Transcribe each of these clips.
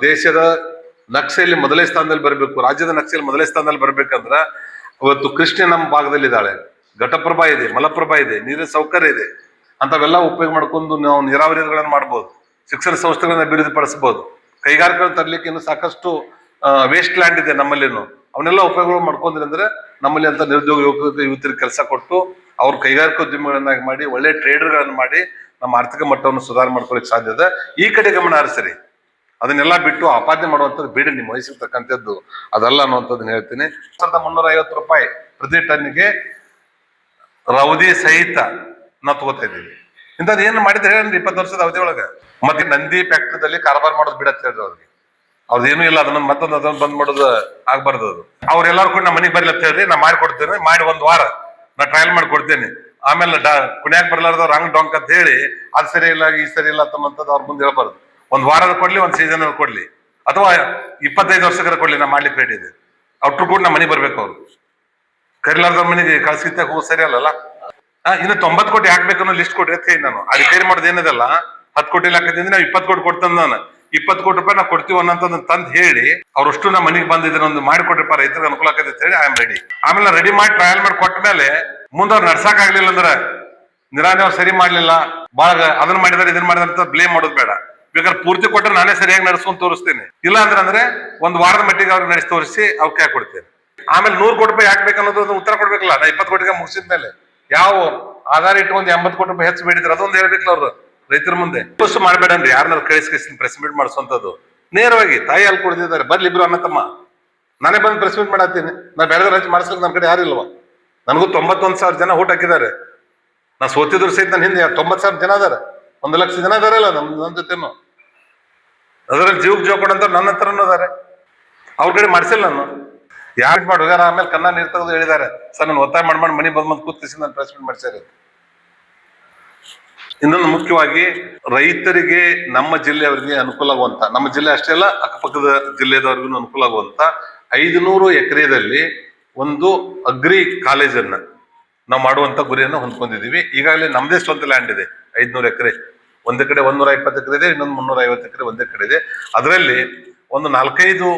ದೇಶದ ನಕ್ಷೆಯಲ್ಲಿ ಮೊದಲೇ ಸ್ಥಾನದಲ್ಲಿ ಬರಬೇಕು, ರಾಜ್ಯದ ನಕ್ಷೆಯಲ್ಲಿ ಮೊದಲೇ ಸ್ಥಾನದಲ್ಲಿ ಬರ್ಬೇಕಂದ್ರ ಇವತ್ತು ಕೃಷ್ಣ ನಮ್ಮ ಭಾಗದಲ್ಲಿದ್ದಾಳೆ. ಘಟಪ್ರಭಾ ಇದೆ, ಮಲಪ್ರಭಾ ಇದೆ, ನೀರಿನ ಸೌಕರ್ಯ ಇದೆ. ಅಂತವೆಲ್ಲ ಉಪಯೋಗ ಮಾಡ್ಕೊಂಡು ನಾವು ನೀರಾವರಿಗಳನ್ನು ಮಾಡ್ಬೋದು, ಶಿಕ್ಷಣ ಸಂಸ್ಥೆಗಳನ್ನ ಅಭಿವೃದ್ಧಿಪಡಿಸಬಹುದು ಕೈಗಾರಿಕೆಗಳನ್ನು ತರಲಿಕ್ಕೆ ಇನ್ನು ಸಾಕಷ್ಟು ವೇಸ್ಟ್ ಲ್ಯಾಂಡ್ ಇದೆ ನಮ್ಮಲ್ಲಿನು. ಅವನ್ನೆಲ್ಲ ಉಪಯೋಗ ಮಾಡ್ಕೊಂಡ್ರಿ ಅಂದ್ರೆ ನಮ್ಮಲ್ಲಿ ಅಂತ ನಿರುದ್ಯೋಗ ಯುವಕ ಯುವತಿಯರಿಗೆ ಕೆಲಸ ಕೊಟ್ಟು ಅವ್ರ ಕೈಗಾರಿಕೋದ್ಯಮಗಳನ್ನಾಗಿ ಮಾಡಿ, ಒಳ್ಳೆ ಟ್ರೇಡರ್ಗಳನ್ನು ಮಾಡಿ ನಮ್ಮ ಆರ್ಥಿಕ ಮಟ್ಟವನ್ನು ಸುಧಾರ ಮಾಡ್ಕೊಳ್ಳಿಕ್ಕೆ ಸಾಧ್ಯ ಇದೆ ಈ ಕಡೆ ಗಮನ ಹರಿಸಿರಿ. ಅದನ್ನೆಲ್ಲ ಬಿಟ್ಟು ಆಪಾದನೆ ಮಾಡುವಂಥದ್ದು ಬೇಡ ನಿಮ್ಮ ವಹಿಸಿರ್ತಕ್ಕಂಥದ್ದು ಅದಲ್ಲ ಅನ್ನುವಂಥದ್ದನ್ನ ಹೇಳ್ತೀನಿ. ಸಾವಿರದ ಮುನ್ನೂರ ಐವತ್ತು ರೂಪಾಯಿ ಪ್ರತಿ ಟನ್ನಿಗೆ ರೌದಿ ಸಹಿತ ನಾವು ತಗೋತಾ ಇದ್ದೀವಿ ಇಂಥದ್ದು ಏನು ಮಾಡಿದ್ರೆ ಹೇಳಿ ಇಪ್ಪತ್ತು ವರ್ಷದ ಅವಧಿ ಒಳಗೆ. ಮತ್ತೆ ನಂದಿ ಫ್ಯಾಕ್ಟ್ರಿದಲ್ಲಿ ಕಾರ್ಬಾರ್ ಮಾಡೋದು ಬಿಡತ್ತೆ ಹೇಳ್ರಿ ಅವ್ರಿಗೆ. ಅವ್ರದ್ದು ಏನೂ ಇಲ್ಲ, ಅದನ್ನ ಮತ್ತೊಂದು ಅದನ್ನ ಬಂದ್ ಮಾಡೋದು ಆಗ್ಬಾರ್ದು ಅದು. ಅವ್ರೆಲ್ಲಾರು ಕೂಡ ನಮ್ಮ ಮನೆಗೆ ಬರ್ಲತ್ತ ಹೇಳ್ರಿ ನಾ ಮಾಡಿ ಕೊಡ್ತೇನೆ, ಮಾಡಿ ಒಂದು ವಾರ ನಾ ಟ್ರಯಲ್ ಮಾಡಿ ಕೊಡ್ತೇನೆ. ಆಮೇಲೆ ಡಾ ಕುಣ್ಯಾಕ್ ಬರ್ಲಾರ್ದವ್ರು ಹಂಗ್ ಡೊಂಕ್ ಅಂತ ಹೇಳಿ, ಅದು ಸರಿ ಇಲ್ಲ, ಈ ಸರಿ ಇಲ್ಲ ಅಂತ ಅವ್ರ ಮುಂದೆ ಹೇಳ್ಬಾರ್ದು. ಒಂದ್ ವಾರದ ಕೊಡ್ಲಿ, ಒಂದ್ ಸೀಸನ್ ಕೊಡ್ಲಿ. ಅಥವಾ ಇಪ್ಪತ್ತೈದು ವರ್ಷಕ್ಕರ ಕೊಡ್ಲಿ ನಾ ಮಾಡ್ಲಿಕ್ಕೆ ರೆಡಿ ಇದೆ. ಅವ್ರು ಕೂಡ ನಮ್ಮ ಮನೆಗೆ ಬರ್ಬೇಕು ಅವ್ರು. ಕರಿಲಾರ್ದವ್ರ ಮನೆಗೆ ಕಳ್ಸಿತ್ತ ಹೋಗಿ ಸರಿ ಅಲ್ಲಲ್ಲ? ಇನ್ನು ತೊಂಬತ್ ಕೋಟಿ ಹಾಕ್ಬೇಕು ಅನ್ನೋ ಲಿಸ್ಟ್ ಕೊಟ್ರಿ ಅಂತ ನಾನು. ಆ ರಿಪೇರಿ ಮಾಡೋದು ಏನಿದಲ್ಲ? ಹತ್ತು ಕೋಟಿ ಲೆಕ್ಕದಿಂದ ನಾವು ಇಪ್ಪತ್ತು ಕೋಟಿ ಕೊಡ್ತಂದ ನಾನು. ಇಪ್ಪತ್ತು ಕೋಟಿ ರೂಪಾಯಿ ನಾವು ಕೊಡ್ತೀವಿ ಅನ್ನೋಂಥದ್ದು ತಂದ್ ಹೇಳಿ ಅವರಷ್ಟು ನಮ್ಮ ಮನೆಗೆ ಬಂದಿದ್ರೆ ಒಂದು ಮಾಡಿಕೊಡ್ರಿಪ್ಪ ರೈತರಿಗೆ ಅನುಕೂಲ ಆಕೈತೆ ಅಂತ ಹೇಳಿ ಐ ಆಮ್ ರೆಡಿ ಆಮೇಲೆ ರೆಡಿ ಮಾಡಿ ಟ್ರಯಲ್ ಮಾಡಿ ಕೊಟ್ಟ ಮೇಲೆ, ಮುಂದೆ ಅವ್ರು ನಡ್ಸಕ್ ಆಗ್ಲಿಲ್ಲ ಅಂದ್ರೆ ನಿರಾನೆ ಅವ್ರು ಸರಿ ಮಾಡ್ಲಿಲ್ಲ. ಬಾಳ ಅದನ್ನ ಮಾಡಿದಾರೆ, ಇದನ್ನ ಮಾಡಿದಾರೆ ಅಂತ ಬ್ಲೇಮ್ ಮಾಡೋದು ಬೇಡ. ಬೇಕಾದ್ರೆ ಪೂರ್ತಿ ಕೊಟ್ಟರೆ ನಾನೇ ಸರಿಯಾಗಿ ನಡೆಸ್ಕೊಂಡು ತೋರಿಸ್ತೇನೆ. ಇಲ್ಲ ಅಂದ್ರೆ ಅಂದ್ರೆ ಒಂದು ವಾರದ ಮಟ್ಟಿಗೆ ಅವ್ರಿಗೆ ನಡೆಸಿ ತೋರಿಸಿ ಅವ್ಕೆ ಕೈ ಕೊಡ್ತೇನೆ. ಆಮೇಲೆ ನೂರು ಕೋಟಿ ರೂಪಾಯಿ ಯಾಕೆ ಬೇಕನ್ನೋದು ಒಂದು ಉತ್ತರ ಕೊಡ್ಬೇಕಲ್ಲ, ನಾ ಇಪ್ಪತ್ತು ಕೋಟಿಗೆ ಮುಗಿಸಿದ ಮೇಲೆ. ಯಾವ ಆಧಾರ ಇಟ್ಕೊಂಡು ಎಂಬತ್ತು ಕೋಟಿ ರೂಪಾಯಿ ಹೆಚ್ಚು ಬೇಡಿದ್ರೆ ಅದೊಂದು ಹೇಳ್ಬೇಕಲ್ಲ ಅವ್ರು ರೈತರ ಮುಂದೆ. ಬಸ್ ಮಾಡಬೇಡನ್ರಿ ಯಾರನ್ನಾರು ಕಳಿಸ್ಕೇಸಿ ಪ್ರೆಸ್ ಮೀಟ್ ಮಾಡಿಸುವಂಥದ್ದು ನೇರವಾಗಿ ತಾಯಿ ಅಲ್ಲಿ ಕೊಡ್ತಿದ್ದಾರೆ ಬರ್ಲಿ ಇಬ್ರು ಅನ್ನತಮ್ಮ ತಮ್ಮ. ನಾನೇ ಬಂದು ಪ್ರೆಸ್ ಮೀಟ್ ಮಾಡತ್ತೀನಿ. ನಾ ಬೆಳೆದ ರಾಜ್ಯ ಮಾಡಿಸ್ಲಿಕ್ಕೆ ನಮ್ಮ ಕಡೆ ಯಾರು ಇಲ್ವಾ? ನನಗೂ ತೊಂಬತ್ತೊಂದು ಸಾವಿರ ಜನ ಊಟ ಹಾಕಿದ್ದಾರೆ. ನಾನು ಸೋತಿದ್ರು ಸಹಿತ ನನ್ನ ಹಿಂದೆ ತೊಂಬತ್ತು ಸಾವಿರ ಜನ ಅದಾರ? ಒಂದು ಲಕ್ಷ ಜನ ಅದಾರಲ್ಲ ನಮ್ ನನ್ನ ಜೊತೆನು. ಅದರಲ್ಲಿ ಜೀವಕ್ಕೆ ಜೀವ ಕೊಡಂತ ನನ್ನ ಹತ್ರನೂ ಇದಾರೆ. ಅವ್ರ ಕಡೆ ಮಾಡಿಸಿಲ್ಲ ನಾನು. ಯಾರು ಮಾಡಿ ಆಮೇಲೆ ಕನ್ನ ನೀರು ತೆಗೆದು ಹೇಳಿದ್ದಾರೆ. ಸರ್, ನಾನು ಒತ್ತಾಯ ಮಾಡಿ ಮಾಡಿ ಮನೆ ಬಂದ್ ಬಂದು ಕೂತಿಸಿ ನಾನು ಪ್ರೆಸ್ಮೆಂಟ್ ಮಾಡಿಸ್ಯಾರ ಇನ್ನೊಂದು ಮುಖ್ಯವಾಗಿ ರೈತರಿಗೆ ನಮ್ಮ ಜಿಲ್ಲೆಯವರಿಗೆ ಅನುಕೂಲ ಆಗುವಂತ, ನಮ್ಮ ಜಿಲ್ಲೆ ಅಷ್ಟೇ ಅಲ್ಲ, ಅಕ್ಕಪಕ್ಕದ ಜಿಲ್ಲೆದವರಿಗೂ ಅನುಕೂಲ ಆಗುವಂತ ಐದುನೂರು ಎಕರೆದಲ್ಲಿ ಒಂದು ಅಗ್ರಿ ಕಾಲೇಜನ್ನ ನಾವು ಮಾಡುವಂತ ಗುರಿಯನ್ನು ಹೊಂದ್ಕೊಂಡಿದ್ದೀವಿ. ಈಗಾಗಲೇ ನಮ್ಮದೇ ಸ್ವಂತ ಲ್ಯಾಂಡ್ ಇದೆ. ಐದ್ನೂರು ಎಕರೆ. ಒಂದು ಕಡೆ ಒಂದೂರ ಇಪ್ಪತ್ತು ಎಕರೆ ಇದೆ, ಇನ್ನೊಂದು ಮುನ್ನೂರ ಐವತ್ತು ಎಕರೆ ಒಂದೇ ಕಡೆ ಇದೆ. ಅದರಲ್ಲಿ ಒಂದು ನಾಲ್ಕೈದು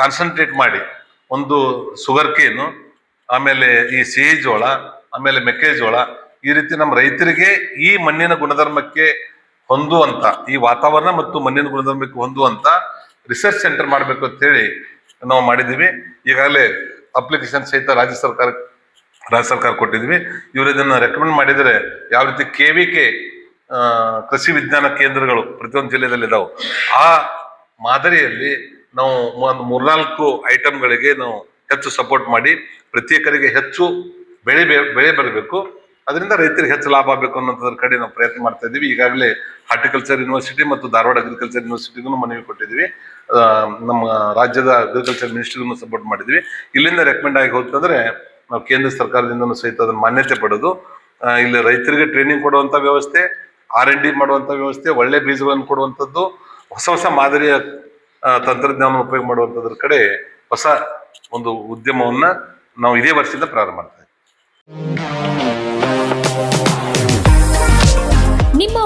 ಕಾನ್ಸಂಟ್ರೇಟ್ ಮಾಡಿ, ಒಂದು ಸುಗರ್ ಕೇನು ಆಮೇಲೆ ಈ ಸಿಹಿ ಜೋಳ, ಆಮೇಲೆ ಮೆಕ್ಕೆಜೋಳ, ಈ ರೀತಿ ನಮ್ಮ ರೈತರಿಗೆ ಈ ಮಣ್ಣಿನ ಗುಣಧರ್ಮಕ್ಕೆ ಹೊಂದುವಂತ, ಈ ವಾತಾವರಣ ಮತ್ತು ಮಣ್ಣಿನ ಗುಣಧರ್ಮಕ್ಕೆ ಹೊಂದುವಂತ ರಿಸರ್ಚ್ ಸೆಂಟರ್ ಮಾಡಬೇಕು ಅಂತ ಹೇಳಿ ನಾವು ಮಾಡಿದ್ದೀವಿ. ಈಗಾಗಲೇ ಅಪ್ಲಿಕೇಶನ್ ಸಹಿತ ರಾಜ್ಯ ಸರ್ಕಾರ ರಾಜ್ಯ ಸರ್ಕಾರ ಕೊಟ್ಟಿದ್ವಿ. ಇವರು ಇದನ್ನು ರೆಕಮೆಂಡ್ ಮಾಡಿದರೆ ಯಾವ ರೀತಿ ಕೆ ವಿ ಕೆ ಕೃಷಿ ವಿಜ್ಞಾನ ಕೇಂದ್ರಗಳು ಪ್ರತಿಯೊಂದು ಜಿಲ್ಲೆಯಲ್ಲಿ ಇದಾವೆ. ಆ ಮಾದರಿಯಲ್ಲಿ ನಾವು ಒಂದು ಮೂರ್ನಾಲ್ಕು ಐಟಮ್ಗಳಿಗೆ ನಾವು ಹೆಚ್ಚು ಸಪೋರ್ಟ್ ಮಾಡಿ ಪ್ರತ್ಯೇಕರಿಗೆ ಹೆಚ್ಚು ಬೆಳೆ ಬೆಳೆ ಬರಬೇಕು ಅದರಿಂದ ರೈತರಿಗೆ ಹೆಚ್ಚು ಲಾಭ ಆಗಬೇಕು ಅನ್ನೋದ್ರ ಕಡೆ ನಾವು ಪ್ರಯತ್ನ ಮಾಡ್ತಾ ಇದ್ದೀವಿ. ಈಗಾಗಲೇ ಹಾರ್ಟಿಕಲ್ಚರ್ ಯೂನಿವರ್ಸಿಟಿ ಮತ್ತು ಧಾರವಾಡ ಅಗ್ರಿಕಲ್ಚರ್ ಯೂನಿವರ್ಸಿಟಿಗೂ ಮನವಿ ಕೊಟ್ಟಿದ್ದೀವಿ. ನಮ್ಮ ರಾಜ್ಯದ ಅಗ್ರಿಕಲ್ಚರ್ ಮಿನಿಸ್ಟ್ರಿಗೂ ಸಪೋರ್ಟ್ ಮಾಡಿದ್ವಿ ಇಲ್ಲಿಂದ ರೆಕಮೆಂಡ್ ಆಗಿ ಹೋಗ್ತಂದ್ರೆ ನಾವು ಕೇಂದ್ರ ಸರ್ಕಾರದಿಂದನೂ ಸಹಿತ ಅದನ್ನು ಮಾನ್ಯತೆ ಪಡೆದು ಇಲ್ಲಿ ರೈತರಿಗೆ ಟ್ರೈನಿಂಗ್ ಕೊಡುವಂತ ವ್ಯವಸ್ಥೆ ಆರ್ ಎನ್ ಡಿ ಮಾಡುವಂತ ವ್ಯವಸ್ಥೆ, ಒಳ್ಳೆ ಬೀಜಗಳನ್ನು ಕೊಡುವಂಥದ್ದು, ಹೊಸ ಹೊಸ ಮಾದರಿಯ ತಂತ್ರಜ್ಞಾನ ಉಪಯೋಗ ಮಾಡುವಂಥದ್ರ ಕಡೆ ಹೊಸ ಒಂದು ಉದ್ಯಮವನ್ನ ನಾವು ಇದೇ ವರ್ಷದಿಂದ ಪ್ರಾರಂಭ ಮಾಡ್ತಾ